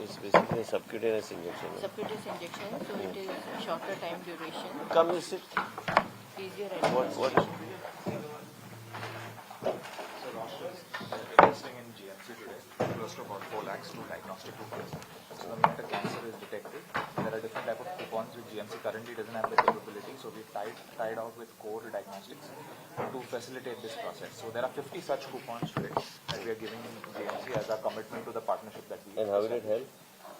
It's basically subcutaneous injection. subcutaneous injection, so it is shorter time duration, Come, you sit. easier What, what? So Roche is investing in GMC today, close to about 4 lakhs to diagnostic coupons. So the minute a cancer is detected, there are different type of coupons which GMC currently doesn't have the capability. So we've tied, tied out with Core Diagnostics to facilitate this process. So there are 50 such coupons today that we are giving GMC as our commitment to the partnership that we And how will it help?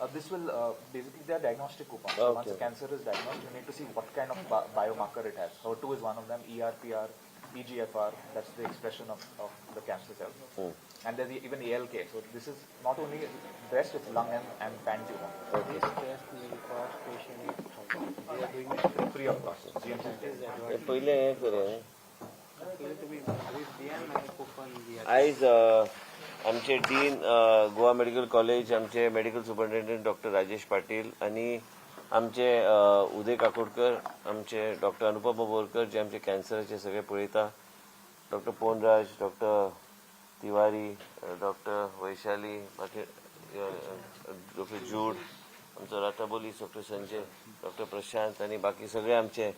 uh, this will uh, basically they are diagnostic coupons. So once cancer is diagnosed, you need to see what kind of bi- biomarker it has. HER2 is one of them, ERPR, EGFR, that's the expression of, of the cancer cell. Hmm. And there's e- even ALK. So this is not only breast, it's lung and, and pan tumor. Okay. test will cost patient 8,000. They are doing it Free of cost. GMC is हे advised. पहिले हे करूया to be with DM and coupon we are. आयज अ, आमचे dean अ, Goa medical college आमचे medical superintendent doctor Rajesh Patil आणि आमचे उदय काकोडकर आमचे डॉक्टर अनुपमा बोरकर जे आमचे कॅन्सराचे सगळे पळयता doctor Ponraj doctor Tiwari doctor Vaishali बाकी डॉक्टर जूड आमचो राताबोली डॉक्टर संजय डॉक्टर प्रशांत आणि बाकी सगळे आमचे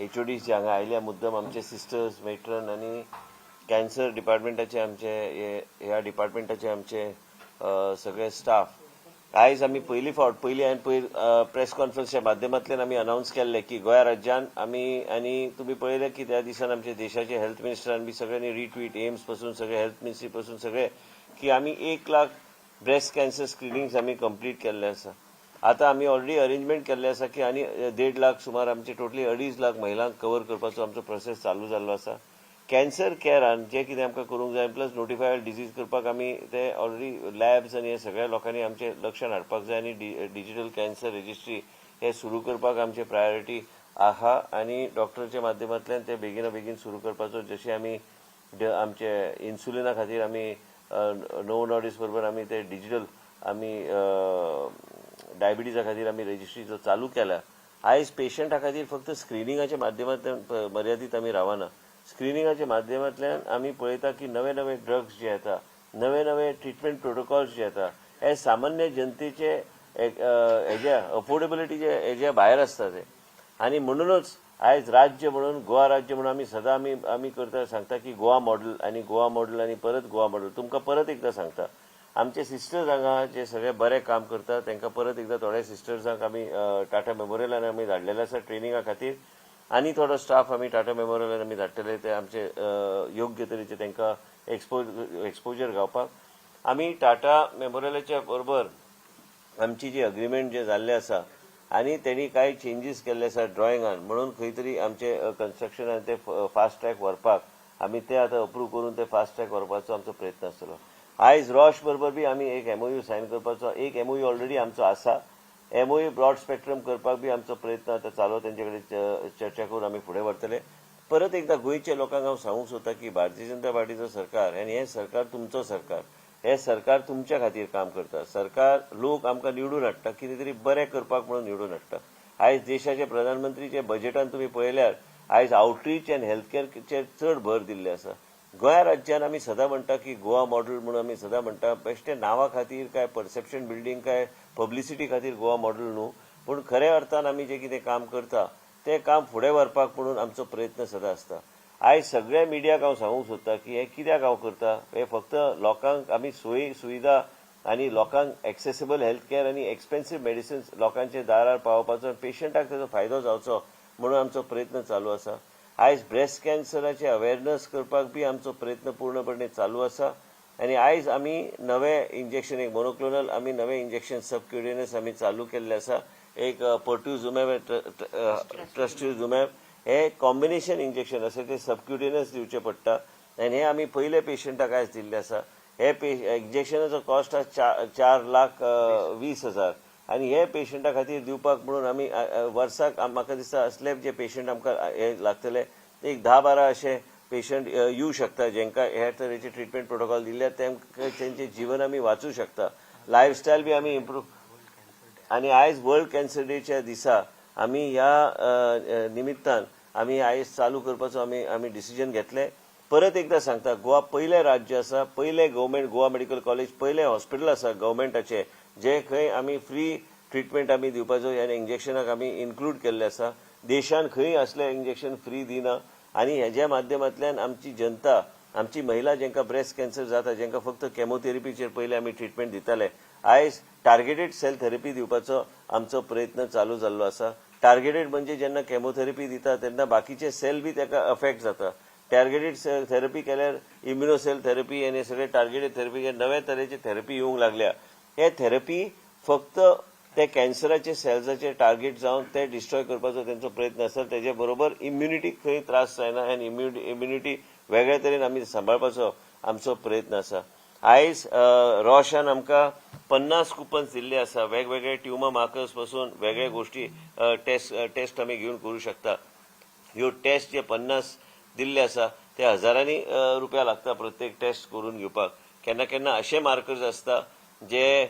एच ओ जे हांगा आयल्या मुद्दम आमचे सिस्टर्स मेट्रन आणि कॅन्सर डिपार्टमेंटाचे आमचे हे- ह्या डिपार्टमेंटाचे आमचे सगळे स्टाफ आयज आमी पयली फावट पयली हांवें पयर प्रेस कॉन्फरन्सच्या माध्यमांतल्यान आमी अनावन्स केल्ले की गोंय राज्यान आमी आनी तुमी पळयले की त्या दिसान आमच्या देशाचे हेल्थ मिनिस्टरान बी सगळ्यांनी रिट्वीट एम्सपासून सगळे हेल्थ मिनिस्ट्री पासून सगळे की आमी एक लाख ब्रेस्ट कॅन्सर स्क्रिनिंग्स आमी कंप्लीट केल्ले आसा आतां आमी ऑलरेडी अरेंजमेंट केल्ले आसा की आनी देड लाख सुमार आमचे टोटली अडीच लाख महिलांक कवर करपाचो आमचो प्रोसेस चालू जाल्लो आसा कॅन्सर केअरान जे कितें आमकां करूंक जाय प्लस नोटिफायड डिजीज करपाक आमी ते ऑलरेडी लॅब्स आनी हे सगळ्या लोकांनी आमचे लक्षण हाडपाक जाय आनी डिजिटल कॅन्सर रजिस्ट्री हे सुरू करपाक आमचे प्रायोरिटी आहा आनी डॉक्टरच्या माध्यमांतल्यान ते बेगीना बेगीन सुरू करपाचो जशें आमी आमचे इन्सुलिना खातीर आमी नो नॉडीस बरोबर आमी ते डिजिटल आमी डायबिटीजा खातीर आमी रजिस्ट्री जो चालू केल्या आयज पेशंटा खातीर फक्त स्क्रिनिंगाच्या माध्यमांतल्यान मर्यादीत आमी रावना. स्क्रिनिंगाच्या माध्यमांतल्यान आमी पळयता की नवे नवे ड्रग्स जे येता नवे नवे ट्रिटमेंट प्रोटोकॉल्स जे येता हे सामान्य जनतेचे हेज्या हेजे अफोर्डेबिलिटीचे हेज्या भायर आसता ते. आणि म्हणूनच आयज राज्य म्हणून गोवा राज्य म्हणून आमी सदां आमी आमी करता सांगता की गोवा मॉडेल आणि गोवा मॉडेल आणि परत गोवा मॉडेल तुमकां परत एकदां सांगता. आमचे सिस्टर्स हांगा जे सगळे बरें काम करता तांकां परत एकदां थोड्या सिस्टर्सांक आमी टाटा मेमोरियलान आमी धाडलेले आसा ट्रेनिंगा खातीर आनी थोडो स्टाफ आमी टाटा मेमोरियलान आमी धाडटले ते आमचे योग्य तरेचे तांकां एक्सपो एक्सपोजर गावपाक. आमी टाटा मेमोरियलाच्या बरोबर आमची जी अग्रीमेंट जे जाल्ले आसा आनी तेणी कांय चेंजीस केल्ले आसा ड्रॉइंगान म्हणून खंय तरी आमचे कन्स्ट्रक्शनान ते फास्ट ट्रॅक व्हरपाक. आमी ते आतां अप्रूव करून ते फास्ट ट्रॅक व्हरपाचो आमचो प्रयत्न आसतलो आयज रॉश बरोबर बी आमी एक एमओयू सायन करपाचो. एक एमओयू ऑलरेडी आमचो आसा. एमओयू ब्रॉड स्पेक्ट्रम करपाक बी आमचो प्रयत्न आतां चालू तेंचे कडेन च- चर्चा करून आमी फुडें व्हरतले परत एकदां गोंयच्या लोकांक हांव सांगूंक सोदता की भारतीय जनता पार्टीचो सरकार आनी हें सरकार तुमचो सरकार हे सरकार तुमच्या खातीर काम करता. सरकार लोक आमकां निवडून हाडटा कितें तरी बरें करपाक म्हणून निवडून हाडटा. आयज देशाचे प्रधानमंत्रीचे बजेटान तुमी पळयल्यार आयज आउटरीच अँड हेल्थ केअरचेर चड भर दिल्ले आसा. गोंय राज्यान आमी सदां म्हणटा की गोवा मॉडेल म्हणून आमी सदां म्हणटा बेश्टे नांवा खातीर काय परसेप्शन बिल्डींग काय पब्लिसिटी खातीर गोवा मॉडेल न्हू. पूण खऱ्या अर्थान आमी जें कितें काम करता तें काम फुडें व्हरपाक म्हणून आमचो प्रयत्न सदां आसता. आयज सगळ्या मिडियाक हांव सांगूंक सोदता की हें कित्याक हांव करता? हें फक्त लोकांक आमी सोयी सुविधा आनी लोकांक एक्सेसिबल हेल्थ केअर आनी एक्सपेन्सीव मेडिसिन्स लोकांचे दारार पावोवपाचो पेशंटाक ताचो फायदो जावचो म्हणून आमचो प्रयत्न चालू आसा. आयज ब्रेस्ट कॅन्सराचे अवेरनस करपाक बी आमचो प्रयत्न पूर्णपणे चालू आसा. आनी आयज आमी नवे इंजेक्शन एक मोनोक्लोनल आमी नवे इंजेक्शन सबक्युडिनस आमी चालू केल्ले आसा एक पर्ट्युझुमॅब ट्रस्ट्युझुमॅब हे कॉम्बिनेशन इंजेक्शन आसा ते सबक्युडिनस दिवचे पडटा आनी हे आमी पयले पेशंटाक आयज दिल्ले आसा हे पे इंजेक्शनाचो कॉस्ट आसा चार लाख वीस हजार. आनी हे पेशंटा खातीर दिवपाक म्हणून आमी वर्साक म्हाका दिसता असले जे पेशंट आमकां हे लागतले एक धा बारा अशे पेशंट uh, येऊ शकता. जेंकां ह्या तरेचे ट्रिटमेंट प्रोटोकॉल दिल्ले तेमकां तेंचे जीवन आमी वाचू शकता. लायफस्टायल बी आमी इम्प्रूव आणि आयज वर्ल्ड कॅन्सर डेच्या दिसा आमी ह्या निमित्तान आमी आयज चालू करपाचो आमी आमी डिसिजन घेतले. परत एकदा सांगता गोवा पयलें राज्य आसा पयलें गव्हर्मेंट गोवा मेडिकल कॉलेज पयलें हॉस्पिटल आसा गव्हर्मेंटाचे जे खंय आमी फ्री ट्रिटमेंट आमी दिवपाचो आनी इंजेक्शनाक आमी इन्क्लूड केल्ले आसा देशान खंय असलें इंजेक्शन फ्री दिना आनी हेज्या माध्यमांतल्यान आमची जनता आमची महिला जेंका ब्रेस्ट कॅन्सर जाता जेंका फक्त केमोथेरपीचेर पयलीं आमी ट्रिटमेंट दिताले आयज टार्गेटेड सेल थेरपी दिवपाचो आमचो प्रयत्न चालू जाल्लो आसा. टार्गेटेड म्हणजे जेन्ना केमोथेरपी दिता तेन्ना बाकीचे सेल बी ताका अफेक्ट जाता. टार्गेटेड थेरपी केल्यार इम्युनोसेल थेरपी आनी सगळे टार्गेटेड थेरपी हे नव्या तरेचे थेरपी येवंक लागल्या. हे थेरपी फक्त ते कॅन्सराचे सेल्साचे टार्गेट जावन ते डिस्ट्रॉय करपाचो तेंचो प्रयत्न आसा तेजे बरोबर इम्युनिटीक खंय त्रास जायना आनी इम्युनिटी इम्युनिटी वेगळ्या तरेन आमी सांबाळपाचो आमचो प्रयत्न आसा आयज रॉशान आमकां पन्नास कुपन्स दिल्ले आसा वेगवेगळे ट्युमर मार्कर्सपासून वेगळे गोश्टी टेस्ट टेस्ट आमी घेवन करूं शकता. ह्यो टेस्ट जे पन्नास दिल्ले आसा ते हजारांनी रुपया लागता प्रत्येक टेस्ट करून घेवपाक. केन्ना केन्ना अशे मार्कर्स आसता जे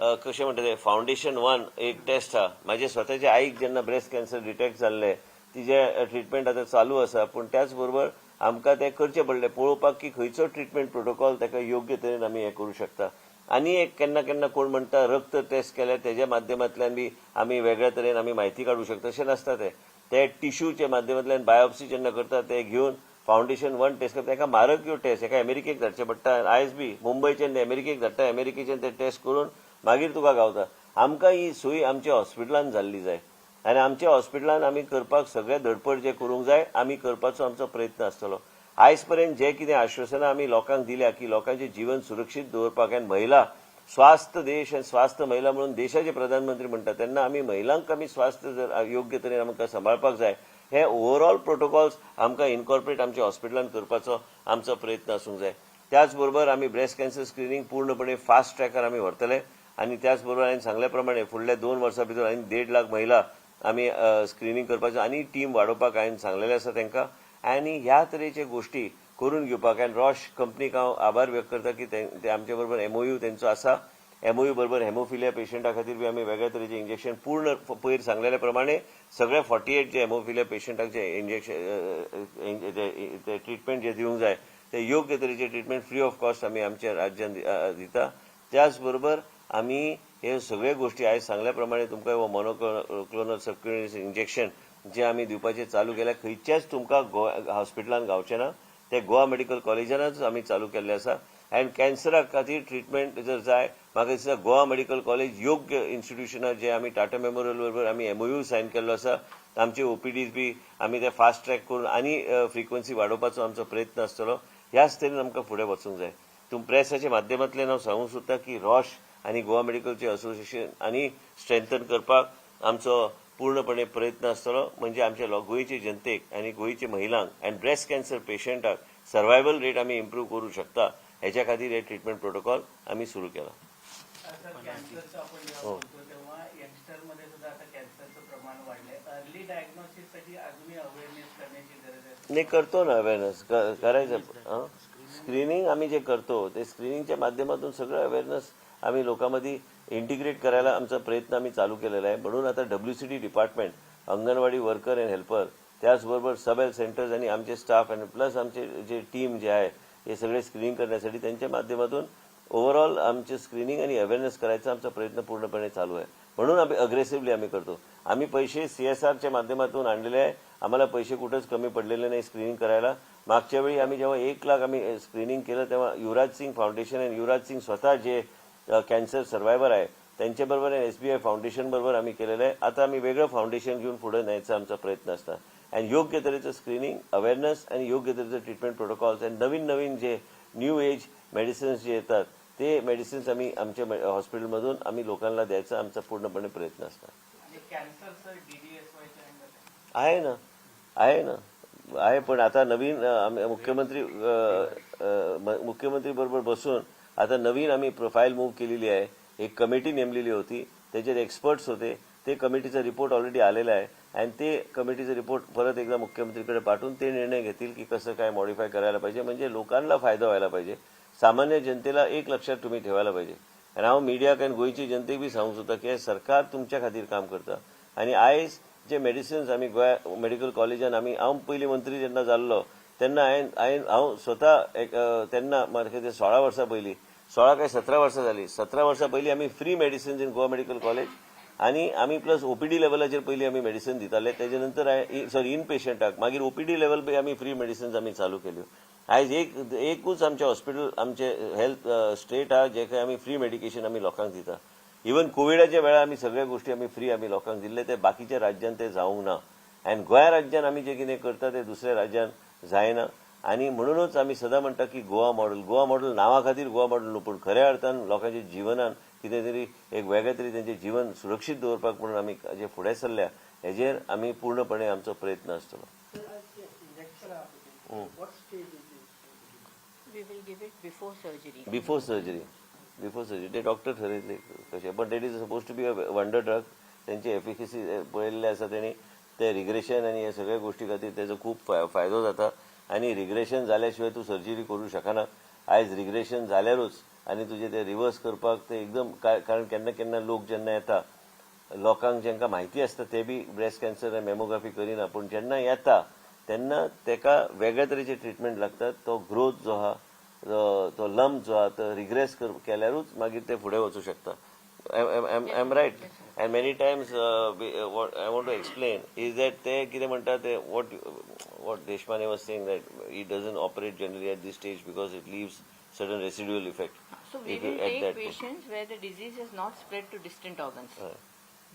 कसे कशें म्हणटा ते फावंडेशन वन एक टेस्ट आहा म्हाजे स्वताचे आईक जेन्ना ब्रेस्ट कॅन्सर डिटेक्ट जाल्ले तिजे ट्रिटमेंट आतां चालू आसा पूण त्याच बरोबर आमकां तें करचें पडलें. पळोवपाक की खंयचो ट्रिटमेंट प्रोटोकॉल ताका योग्य तरेन आमी हें करूं शकता. आनी एक केन्ना केन्ना कोण म्हणटा रक्त टेस्ट केल्यार तेज्या माध्यमांतल्यान बी आमी वेगळ्या तरेन आमी म्हायती काडूं शकता. तशें नासता तें. ते टिश्यूच्या माध्यमांतल्यान बायोप्सी जेन्ना करता ते घेवन फावंडेशन वन टेस्ट करता एका म्हारग ह्यो टेस्ट एका अमेरिकेक धाडचे पडटा. आयज बी मुंबयच्यान ते अमेरिकेक धाडटा. अमेरिकेच्यान ते टेस्ट करून मागीर तुका गावता. आमकां ही सोय आमच्या हॉस्पिटलान जाल्ली जाय. आनी आमच्या हॉस्पिटलान आमी करपाक सगळे धडपड जे करूंक जाय आमी करपाचो आमचो प्रयत्न आसतलो. आयज पर्यंत जे कितें आश्वासनां आमी लोकांक दिल्या की लोकांचें जीवन सुरक्षीत दवरपाक आनी महिला स्वास्थ देश आनी स्वास्थ महिला म्हणून देशाचे प्रधानमंत्री म्हणटा तेन्ना आमी महिलांक आमी स्वास्थ जर योग्य तरेन आमकां सांबाळपाक जाय हे ओवरऑल प्रोटोकॉल्स आमकां इनकॉर्पोरेट आमच्या हॉस्पिटलान करपाचो आमचो प्रयत्न आसूंक जाय. त्याच बरोबर आमी ब्रेस्ट कॅन्सर स्क्रिनींग पूर्णपणे फास्ट ट्रॅकार आमी व्हरतले. आनी त्याच बरोबर हांवें सांगल्या प्रमाणे फुडल्या दोन वर्सां भितर हांवें देड लाख महिला आमी स्क्रिनींग करपाचो आनी टीम वाडोवपाक हांवें सांगलेलें आसा तांकां आनी ह्या तरेचे गोश्टी करून घेवपाक आनी रॉश कंपनीक हांव आभार व्यक्त करता की ते आमचे बरोबर एमओयू तेंचो आसा एमओयू बरोबर हेमोफिलिया पेशंटा खातीर बी आमी वेगळ्या तरेचे इंजेक्शन पूर्ण पयर सांगलेल्या प्रमाणे सगळे फॉर्टी एट जे हेमोफिलिया पेशंटाक जे इंजेक्शन ते ट्रिटमेंट जे दिवंक जाय ते योग्य तरेचे ट्रिटमेंट फ्री ऑफ कॉस्ट आमी आमच्या राज्यान दिता. त्याच बरोबर आमी हे सगळे गोश्टी आयज सांगल्या प्रमाणे तुमकां हो मोनोक्लोनल सबक्युनिस इंजेक्शन जे आमी दिवपाचे चालू केल्या खंयच्याच तुमकां गोवा हॉस्पिटलान गावचे ना ते गोवा मेडिकल कॉलेजानच आमी चालू केल्ले आसा. अँड कॅन्सरा खातीर ट्रिटमेंट जर जाय म्हाका दिसता गोवा मेडिकल कॉलेज योग्य इन्स्टिट्युशनां जे आमी टाटा मेमोरियल बरोबर आमी एमओयू सायन केल्लो आसा. आमचे ओपीडीज बी आमी ते फास्ट ट्रॅक करून आनी फ्रिक्वन्सी वाडोवपाचो आमचो प्रयत्न आसतलो. ह्याच तरेन आमकां फुडें वचूंक जाय. तुम प्रेसाच्या माध्यमांतल्यान हांव सांगूंक सोदता की रॉश आनी गोवा मेडिकलचे असोसिएशन आनी स्ट्रेंथन करपाक आमचो पूर्णपणे प्रयत्न आसतलो म्हणजे आमच्या गोंयचे जनतेक आनी गोंयचे महिलांक आनी ब्रेस्ट कॅन्सर पेशंटाक सर्वायवल रेट आमी इम्प्रूव्ह करूं शकता हेच्या खातीर हे ट्रिटमेंट प्रोटोकॉल आमी सुरू केला. हो. नाही करतो ना अवेअरनेस करायचं स्क्रीनिंग आम्ही जे करतो ते स्क्रीनिंगच्या माध्यमातून सगळं अवेअरनेस आम्ही लोकांमध्ये इंटिग्रेट करायला आमचा प्रयत्न आम्ही चालू केलेला आहे. म्हणून आता W C D department anganwadi worker and helper त्याचबरोबर सब हेल्थ सेंटर्स आणि आमचे स्टाफ आणि प्लस आमचे जे टीम जे आहे हे सगळे स्क्रीनिंग करण्यासाठी त्यांच्या माध्यमातून ओव्हरऑल आमचे स्क्रीनिंग आणि अवेअरनेस करायचा आमचा प्रयत्न पूर्णपणे चालू आहे. म्हणून आम्ही अग्रेसिव्हली आम्ही करतो. आम्ही पैसे सीएसआरच्या माध्यमातून आणलेले आहे. आम्हाला पैसे कुठंच कमी पडलेले नाही स्क्रीनिंग करायला. मागच्या वेळी आम्ही जेव्हा एक लाख आम्ही स्क्रीनिंग केलं तेव्हा युवराज सिंग फाउंडेशन आणि युवराज सिंग स्वतः जे कॅन्सर सर्वायवर आहे. त्यांच्याबरोबर एस बी आय फाउंडेशन बरोबर आम्ही केलेलं आहे. आता आम्ही वेगळं फाउंडेशन घेऊन पुढे न्यायचा आमचा प्रयत्न असता आणि योग्य तऱ्हेचं स्क्रीनिंग अवेअरनेस आणि योग्य तऱ्हेचं ट्रीटमेंट प्रोटोकॉल्स आणि नवीन नवीन जे न्यू एज मेडिसिन्स जे येतात ते मेडिसिन्स आम्ही आमच्या हॉस्पिटलमधून आम्ही लोकांना द्यायचा आमचा पूर्णपणे प्रयत्न डीडीएसवायच्या अँगल आहे ना. आहे ना. आहे पण आता नवीन मुख्यमंत्री मुख्यमंत्री बरोबर बसून आता नवीन आम्ही प्रोफाईल मूव्ह केलेली आहे. एक कमिटी नेमलेली होती. त्याच्यात एक्सपर्ट्स होते. ते कमिटीचा रिपोर्ट ऑलरेडी आलेला आहे. आणि ते कमिटीचा रिपोर्ट परत एकदा मुख्यमंत्रीकडे पाठवून ते निर्णय घेतील की कसं काय मॉडिफाय करायला पाहिजे. म्हणजे लोकांना फायदा व्हायला पाहिजे. सामान्य जनतेला एक लक्षात तुम्ही ठेवायला पाहिजे. आणि हांव मिडियाक आनी गोंयची जनतेक बी सांगूंक सोदता की सरकार तुमच्या खातीर काम करता. आणि आयज जे मेडिसिन्स आमी गोंया मेडिकल कॉलेजान आमी हांव पयलीं मंत्री जेन्ना जाल्लो तेन्ना हांवें हांवें हांव स्वता एक तेन्ना सोळा वर्सां पयलीं सोळा काय सतरा वर्सां झाली. सतरा वर्सां पयलीं आमी free medicines in Goa medical college आनी आमी प्लस ओपीडी लेवलाचेर पयलीं आमी मेडिसिन दिताले तेजे नंतर सॉरी इन पेशंटाक मागीर ओपीडी लेवल पे आमी फ्री मेडिसिन्स आमी चालू केल्यो आयज एक एकूच आमचे हॉस्पिटल आमचे हेल्थ स्टेट हा जे खंय आमी फ्री मेडिकेशन आमी लोकांक दिता. इवन कोविडाच्या वेळार आमी सगळ्या गोश्टी आमी फ्री आमी लोकांक दिल्ले ते बाकीच्या राज्यान ते जाऊंक ना. अँड गोंय राज्यान आमी जे कितें करता ते दुसऱ्या राज्यान जायना. आनी म्हणूनच आमी सदां म्हणटा की गोवा मॉडेल गोवा मॉडेल नांवा खातीर गोवा मॉडेल न्हू पूण खऱ्या अर्थान लोकांच्या जिवनान कितें तरी एक वेगळ्या तरी तेंचें जीवन सुरक्षीत दवरपाक म्हणून आमी जे फुडें सरल्या हेजेर आमी पूर्णपणे आमचो प्रयत्न आसतलो. बिफोर सर्जरी बिफोर सर्जरी ते डॉक्टर ठरयतले कशें but that is suppose to be a wonder drug तेंची एफिकसी पळयल्ले आसा तेणी. ते रिग्रेशन आनी हे सगळ्या गोश्टी खातीर तेजो खूब फाय- फायदो जाता. आनी रिग्रेशन जाल्या शिवाय तूं सर्जरी करू शकना आयज रिग्रेशन जाल्यारूच आनी तुजे ते रिवर्स करपाक ते एकदम कारण केन्ना केन्ना लोक जेन्ना येता लोकांक जेंका म्हायती आसता ते बी ब्रेस्ट कॅन्सर मॅमोग्राफी करिना पूण जेन्ना येता तेन्ना तेका वेगळ्या तरेचे ट्रिटमेंट लागतात. तो ग्रोथ जो आहा तो- तो लंप जो आहा तो रिग्रेस केल्यारूच मागीर ते फुडें वचूं शकता. I'm, I'm, I'm, right. And many times, uh, we, uh, what I want to explain is that they, what what Deshmane was saying that it doesn't operate generally at this stage because it leaves certain residual effect. Uh, so we will take patients where the disease is not spread to distant organs. Uh.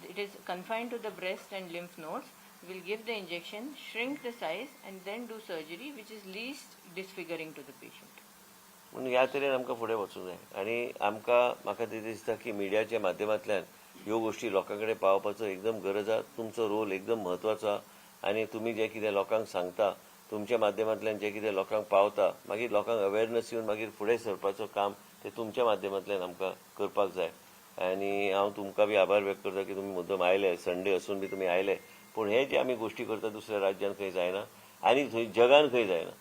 It is confined to the breast and lymph nodes. We'll give the injection, shrink the size, and then do surgery, which is least disfiguring to the patient. म्हणून ह्या तरेन आमकां फुडें वचूंक जाय. आनी आमकां म्हाका ते दिसता की मिडियाच्या माध्यमांतल्यान ह्यो गोश्टी लोकां कडेन पावपाचो एकदम गरज आसा तुमचो रोल एकदम म्हत्वाचो आसा आनी तुमी जें कितें लोकांक सांगता तुमच्या माध्यमांतल्यान जें कितें लोकांक पावता मागीर लोकांक अवेरनस येवन मागीर फुडें सरपाचो काम तें तुमच्या माध्यमांतल्यान आमकां करपाक जाय. आनी हांव तुमकां बी आभार व्यक्त करता की तुमी मुद्दम आयले. संडे असून बी तुमी आयले. पूण हे जे आमी गोश्टी करता दुसऱ्या राज्यान खंय जायना. आनी थंय जगान खंय जायना.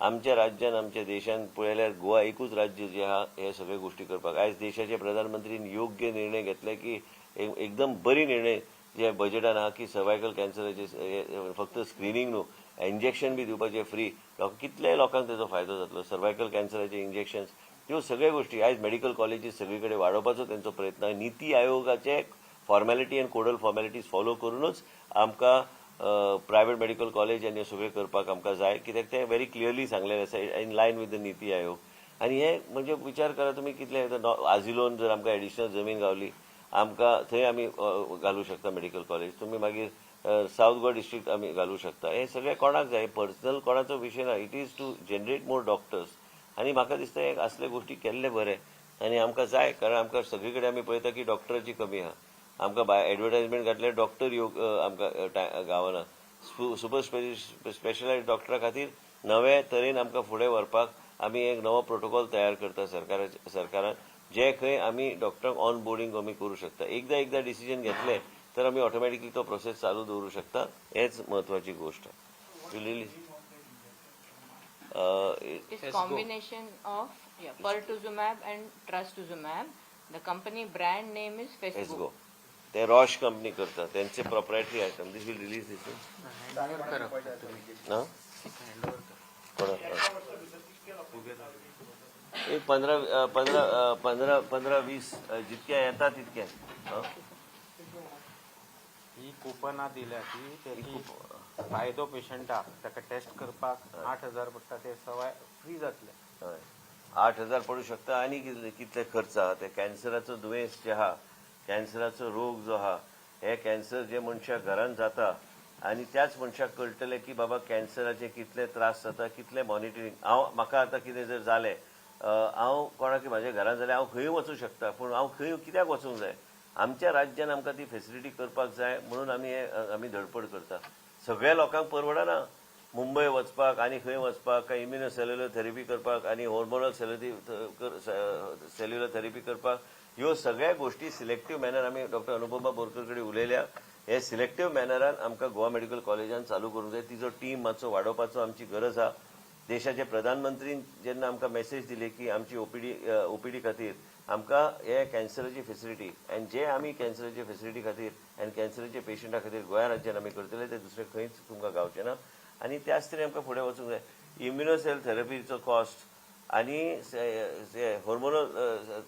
आमच्या राज्यान आमच्या देशान पळयल्यार गोवा एकूच राज्य जे आहा हे सगळे गोश्टी करपाक आयज देशाचे प्रधानमंत्रीन योग्य निर्णय घेतले की एकदम बरी निर्णय जे बजेटान आहा की सर्वायकल कॅन्सराचे फक्त स्क्रिनींग न्हू इंजेक्शन बी दिवपाचे फ्री कितल्याय लोकांक तेजो फायदो जातलो. सर्वायकल कॅन्सराचे इंजेक्शन्स ह्यो सगळ्यो गोश्टी आयज मेडिकल कॉलेजीस सगळी कडेन वाडोवपाचो तेंचो प्रयत्न आहे. नीती आयोगाचे formality and codal formalities follow करूनच आमकां प्रायव्हेट मेडिकल कॉलेज आनी हे करपाक आमकां जाय. कित्याक तें व्हेरी क्लियरली सांगलेलें आसा in line with the Niti Aayog. आनी हे म्हणजे विचार करा तुमी कितले आजिलोन जर आमकां एडिशनल जमीन गावली आमकां थंय आमी घालूं शकता मेडिकल कॉलेज तुमी मागीर साऊथ गोवा डिस्ट्रिक्ट आमी घालूं शकता. हे सगळें कोणाक जाय पर्सनल कोणाचो विशय ना. It is to generate more doctors आनी म्हाका दिसता हे असले गोश्टी केल्ले बरे. आनी आमकां जाय कारण आमकां सगळी कडेन आमी पळयता की डॉक्टराची कमी आहा आमकां भायर एडवर्टायजमेंट घातल्यार डॉक्टर योग आमकां गावना. स्पु- सुपर स्पेशि स्पेशलायज डॉक्टरा खातीर नवे तरेन आमकां फुडें व्हरपाक आमी एक नवो प्रोटोकॉल तयार करता सरकाराचे सरकारान जे खंय आमी डॉक्टरांक ऑन बोर्डिंग आमी करूं शकता. एकदां एकदां डिसिजन घेतले तर आमी ऑटोमॅटिकली तो प्रोसेस चालू दवरूं शकता. हेच म्हत्वाची गोश्ट really It's combination of yeah, pertuzumab and trastuzumab. The company brand ते रॉश कंपनी करता त्यांचे proprietary item this will release this एक पंधरा पंधरा पंधरा पंधरा वीस जितक्या येता तितक्या. हं? कुपनां दिल्या ती. तेची फायदो पेशंटाक ताका टेस्ट करपाक आठ हजार पडटा ते सवाय फ्री जातले. हय. आठ हजार पडू शकता आणि कितले कितले खर्च? आहा ते कॅन्सराचो दुयेंस जे आहा कॅन्सराचो रोग जो आहा हे कॅन्सर जे मनशाक घरान जाता आणि त्याच मनशाक कळटले की बाबा कॅन्सराचे कितले त्रास जाता कितले मॉनिटरींग हांव म्हाका आतां कितें जर जालें हांव कोणाक म्हाज्या घरान जाल्यार हांव खंय वचूंक शकता पूण हांव खंय कित्याक वचूंक जाय? आमच्या राज्यान आमकां ती फेसिलिटी करपाक जाय म्हणून आमी हे आमी धडपड करता. सगळ्या लोकांक परवडना. मुंबय वचपाक आनी खंय वचपाक काय इम्युनो सेल्युलर थेरपी करपाक आनी हॉर्मोनल सेल्युलर थेरपी करपाक. ह्यो सगळ्या गोश्टी सिलेक्टिव्ह मॅनर आमी डॉक्टर अनुपमा बोरकर कडेन उलयल्या हे सिलेक्टिव्ह मॅनरान आमकां गोवा मेडिकल कॉलेजान चालू करूंक जाय तिजो टीम मातसो वाडोवपाचो आमची गरज आहा देशाचे प्रधानमंत्रीन जेन्ना आमकां मेसेज दिली की आमची ओपीडी ओपीडी खातीर आमकां हे कॅन्सराची फेसिलिटी आनी जे आमी कॅन्सराचे फेसिलिटी खातीर आनी कॅन्सराच्या पेशंटा खातीर गोंया राज्यान आमी करतले ते दुसरे खंयच तुमकां गावचे ना. आनी त्याच तरेन आमकां फुडें वचूंक जाय. इम्युनोसेल थेरपीचो कॉस्ट आणि हॉर्मोनल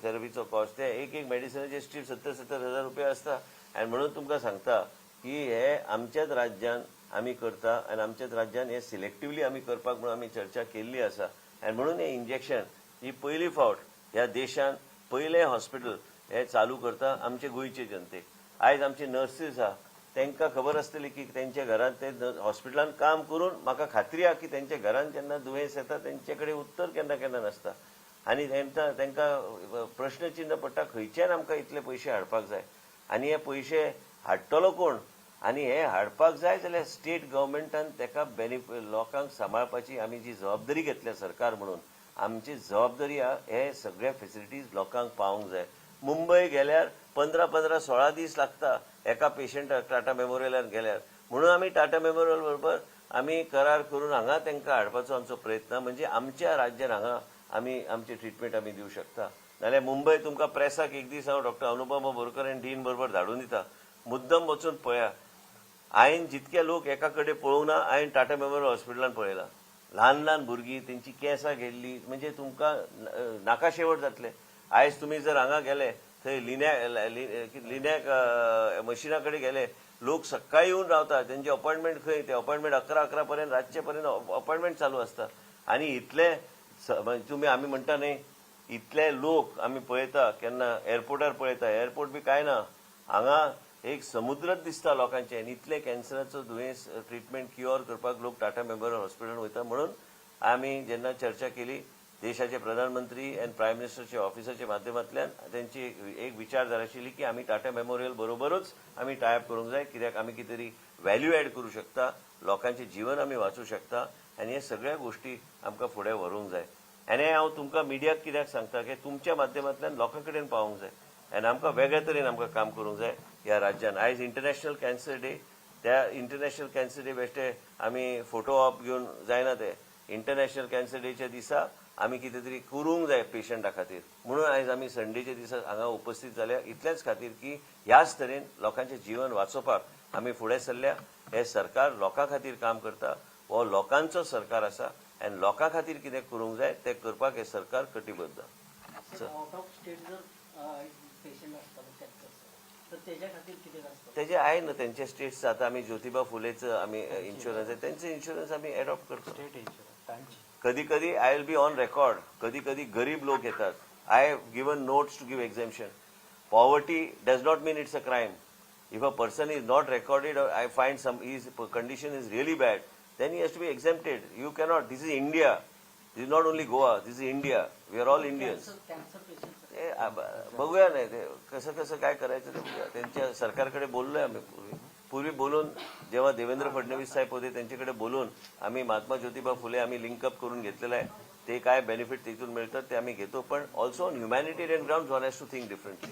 थेरपीचो कॉस्ट ते एक एक मेडिसिनाचे स्ट्रीप सत्तर सत्तर हजार रुपया असता आणि म्हणून तुमकां सांगता की हे आमच्याच राज्यान आमी करता आणि आमच्याच राज्यान हे सिलेक्टिव्हली आमी करपाक म्हणून आमी चर्चा केल्ली आसा. आणि म्हणून हे इंजेक्शन ही पयली फावट ह्या देशान पयलें हॉस्पिटल हे चालू करता आमचे गोंयचे जनतेक आयज आमचे नर्सीस आहा तांकां खबर आसतली की तेंच्या घरांत ते हॉस्पिटलान काम करून म्हाका खात्री आहा की तेंच्या घरांत जेन्ना दुयेंस येता तेंचे कडेन उत्तर केन्ना केन्ना नासता. आनी तेंकां तांकां प्रश्नचिन्ह पडटा खंयच्यान आमकां इतले पयशे हाडपाक जाय? आनी हे पयशे हाडटलो कोण? आनी हे हाडपाक जाय जाल्यार स्टेट गव्हर्मेंटान तेका बेनिफिट लोकांक सांबाळपाची आमी जी जबाबदारी घेतल्या सरकार म्हणून आमची जबाबदारी आहा हे सगळे फेसिलिटीज लोकांक पावूंक जाय. मुंबय गेल्यार पंदरा पंदरा सोळा दीस लागता. एका पेशंटाक टाटा मेमोरियलान गेल्यार म्हणून आमी टाटा मेमोरियल बरोबर आमी करार करून हांगा तांकां हाडपाचो आमचो प्रयत्न म्हणजे आमच्या राज्यान हांगा आमी आमची ट्रिटमेंट आमी दिवंक शकता. नाल्यार मुंबय तुमकां प्रेसाक एक दीस हांव डॉक्टर अनुपमा बोरकर आनी डीन बरोबर धाडून दिता. मुद्दम वचून पळया. हांवें जितके लोक एका कडेन पळोवंक ना हांवें टाटा मेमोरियल हॉस्पिटलान पळयला. ल्हान ल्हान भुरगीं तेंची केंसां गेल्ली म्हणजे तुमकां नाकाशेवट जातले. आयज तुमी जर हांगा गेले थंय लिन्या लिन्याक मशिना कडेन गेले. लोक सकाळी येवन रावतात. तेंचे अपॉइंटमेंट खंय ते अपॉइंटमेंट अकरा अकरा पर्यंत रातचे पर्यंत अपॉइंटमेंट चालू आसता आनी इतले स- आम्ही तुमी आमी म्हणटा न्ही इतले लोक आमी पळयता केन्ना एअरपोर्टार पळयता एअरपोर्ट बी काय ना हांगा एक समुद्रच दिसता लोकांचे. आनी इतले कॅन्सराचो दुयेंस ट्रिटमेंट क्युअर करपाक लोक टाटा मेमोरियल हॉस्पिटल वयता. म्हणून आमी जेन्ना चर्चा केली देशाचे प्रधानमंत्री अँड प्रायम मिनिस्टरचे ऑफिसरच्या माध्यमांतल्यान त्यांची एक- विचारधारा आशिल्ली की आमी टाटा मेमोरियल बरोबरच आमी टायप करूंक जाय. कित्याक आमी कितें तरी व्हॅल्यू एड करूंक शकता. लोकांचें जीवन आमी वाचूंक शकता. आनी हे सगळ्या गोश्टी आमकां फुडें व्हरूंक जाय. आनी हांव तुमकां मिडियाक कित्याक सांगता? की तुमच्या माध्यमांतल्यान लोकां कडेन पावूंक जाय. आनी आमकां वेगळ्या तरेन आमकां काम करूंक जाय. ह्या राज्यान. आयज इंटरनॅशनल कॅन्सर डे त्या इंटरनॅशनल कॅन्सर डे बेश्टे आमी फोटो ऑप घेवन जायना ते. इंटरनॅशनल कॅन्सर डेच्या दिसा आमी कितें तरी करूंक जाय पेशंटा खातीर म्हणून आयज आमी संडेच्या दिसा हांगा उपस्थित जाल्या इतलेच खातीर की ह्याच तरेन लोकांचें जीवन वाचोवपाक आमी फुडें सरल्या. हे सरकार लोकां खातीर काम करता हो लोकांचो सरकार आसा आनी लोकां खातीर कितें करूंक जाय तें करपाक हे सरकार कटिबद्ध. तेजे आहे ना त्यांचे स्टेट्स आता आम्ही ज्योतिबा फुलेचं आम्ही इन्शुरन्स आहे. त्यांचे इन्शुरन्स आम्ही अडॉप्ट करतो. स्टेट इन्शुरन्स कधी कधी I will be on record कधी कधी गरीब लोक येतात I have given notes to give exemption poverty does not mean it's a crime if a person is not recorded I find some his condition is really bad then he has to be exempted you cannot this is India this is not only Goa this is India we are all Indians बघूया नाही ते कसं कसं काय करायचं ते बघूया. त्यांच्या सरकारकडे बोललोय आम्ही. पूर्वी पूर्वी बोलून जेव्हा देवेंद्र फडणवीस साहेब होते त्यांच्याकडे बोलून आम्ही महात्मा ज्योतिबा फुले आम्ही लिंकअप करून घेतलेलं आहे. ते काय बेनिफिट तिथून मिळतात ते आम्ही घेतो पण also on humanitarian ground one has to think differently